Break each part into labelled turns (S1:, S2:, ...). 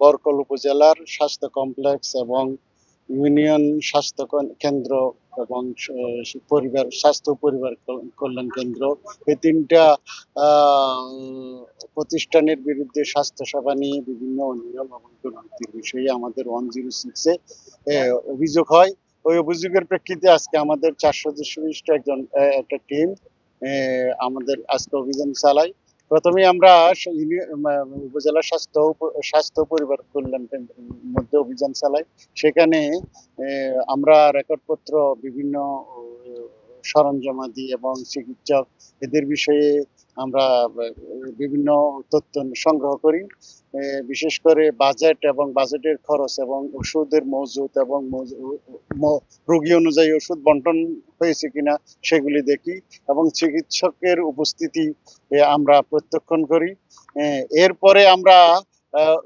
S1: বরকল উপজেলার স্বাস্থ্য কমপ্লেক্স এবং ইউনিয়ন স্বাস্থ্য কেন্দ্র এবং পরিবার, স্বাস্থ্য পরিবার কল্যাণ কেন্দ্র। এই তিনটা প্রতিষ্ঠানের বিরুদ্ধে স্বাস্থ্য সেবা নিয়ে বিভিন্ন অনিয়ম এবং দুর্নীতির বিষয়ে আমাদের ওয়ান জিরো সিক্সে অভিযোগ হয়। ওই অভিযোগের প্রেক্ষিতে আজকে আমাদের চারশো বিশিষ্ট একজন একটা টিম আমাদের আজকে অভিযান চালাই প্রথমে আমরা উপজেলা স্বাস্থ্য স্বাস্থ্য পরিবার কল্যাণ মধ্যে অভিযান চালাই সেখানে আমরা রেকর্ডপত্র বিভিন্ন সরঞ্জামাদি এবং চিকিৎসক এদের বিষয়ে আমরা বিভিন্ন তথ্য সংগ্রহ করি। বিশেষ করে বাজেট এবং বাজেটের খরচ এবং ওষুধের মজুত এবং রোগী অনুযায়ী ওষুধ বন্টন হয়েছে কিনা সেগুলি দেখি এবং চিকিৎসকের উপস্থিতি আমরা প্রত্যক্ষণ করি। এরপরে আমরা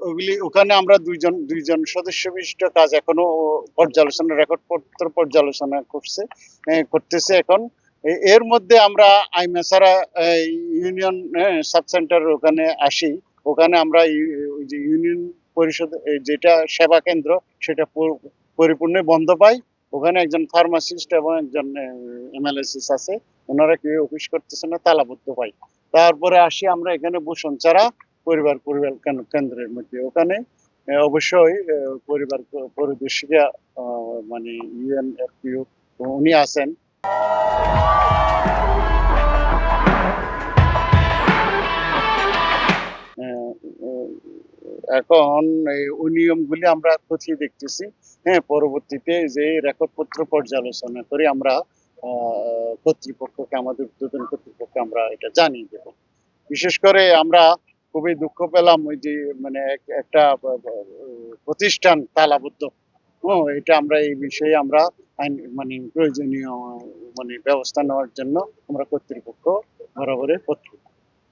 S1: ওগুলি, ওখানে আমরা দুইজন দুইজন সদস্য বিশিষ্ট কাজ এখনও পর্যালোচনা রেকর্ড পত্র পর্যালোচনা করছে করতেছে এখন। এর মধ্যে আমরা আইমাসারা ইউনিয়ন সাব সেন্টার ওখানে আসি। ওখানে আমরা ওই যে ইউনিয়ন পরিষদ যেটা সেবা কেন্দ্র, সেটা পরিপূর্ণ বন্ধ পাই। ওখানে একজন ফার্মাসিস্ট এবং একজন এমএলএসিস আছে। ওনারা কেউ অফিস করতেছে না, তালাবদ্ধ পাই। তারপরে আসি আমরা এখানে বসুন্ধরা। পরিবার পরিবার কেন- কেন্দ্রের মধ্যে? ওখানে অবশ্যই পরিবার পরিদর্শিকা মানে ইউএনএফপিও উনি আছেন। এখন এই অনিয়মগুলি আমরা খতিয়ে দেখতেছি। হ্যাঁ পরবর্তীতে যে রেকর্ডপত্র পর্যালোচনা করে আমরা কর্তৃপক্ষকে, আমাদের উদ্বোধন কর্তৃপক্ষকে আমরা এটা জানিয়ে দেব। বিশেষ করে আমরা খুবই দুঃখ পেলাম ওই যে মানে একটা প্রতিষ্ঠান তালাবদ্ধ। হ্যাঁ এটা আমরা এই বিষয়ে আমরা আইন মানে প্রয়োজনীয় মানে ব্যবস্থা নেওয়ার জন্য আমরা কর্তৃপক্ষ বরাবরে পত্র